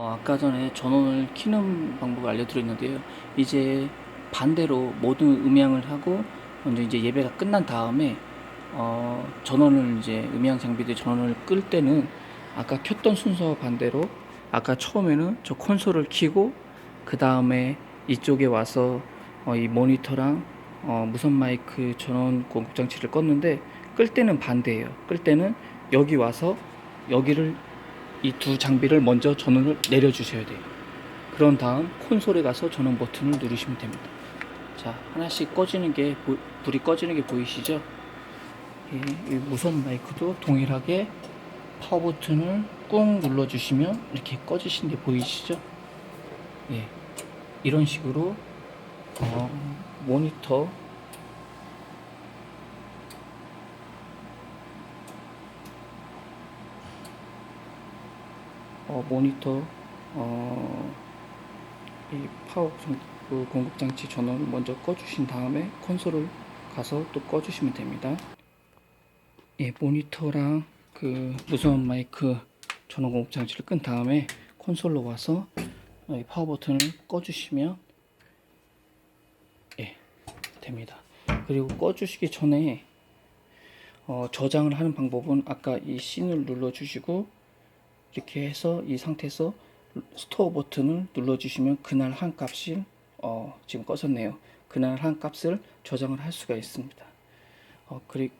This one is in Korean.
어, 아까 전에 전원을 키는 방법을 알려드렸는데요. 이제 반대로 모든 음향을 하고 먼저 이제 예배가 끝난 다음에 어, 전원을 이제 음향 장비들 전원을 끌 때는 아까 켰던 순서 반대로 아까 처음에는 저 콘솔을 켜고 그 다음에 이쪽에 와서 어, 이 모니터랑 어, 무선 마이크 전원 공급 장치를 껐는데 끌 때는 반대예요. 끌 때는 여기 와서 여기를 이 두 장비를 먼저 전원을 내려 주셔야 돼요. 그런 다음 콘솔에 가서 전원 버튼을 누르시면 됩니다. 자, 하나씩 꺼지는 게 보- 불이 꺼지는 게 보이시죠? 예, 이 무선 마이크도 동일하게 파워 버튼을 꾹 눌러 주시면 이렇게 꺼지신 게 보이시죠? 예. 이런 식으로 어, 모니터 어, 모니터 어, 이 파워 장- 그 공급 장치 전원을 먼저 꺼주신 다음에 콘솔을 가서 또 꺼주시면 됩니다. 예, 모니터랑 그 무선 마이크 전원 공급 장치를 끈 다음에 콘솔로 와서 어, 이 파워 버튼을 꺼주시면 예, 됩니다. 그리고 꺼주시기 전에 어, 저장을 하는 방법은 아까 이 씬을 눌러주시고 이렇게 해서 이 상태에서 스토어 버튼을 눌러주시면 그날 한 값을 어, 지금 꺼졌네요. 그날 한 값을 저장을 할 수가 있습니다. 어, 그리,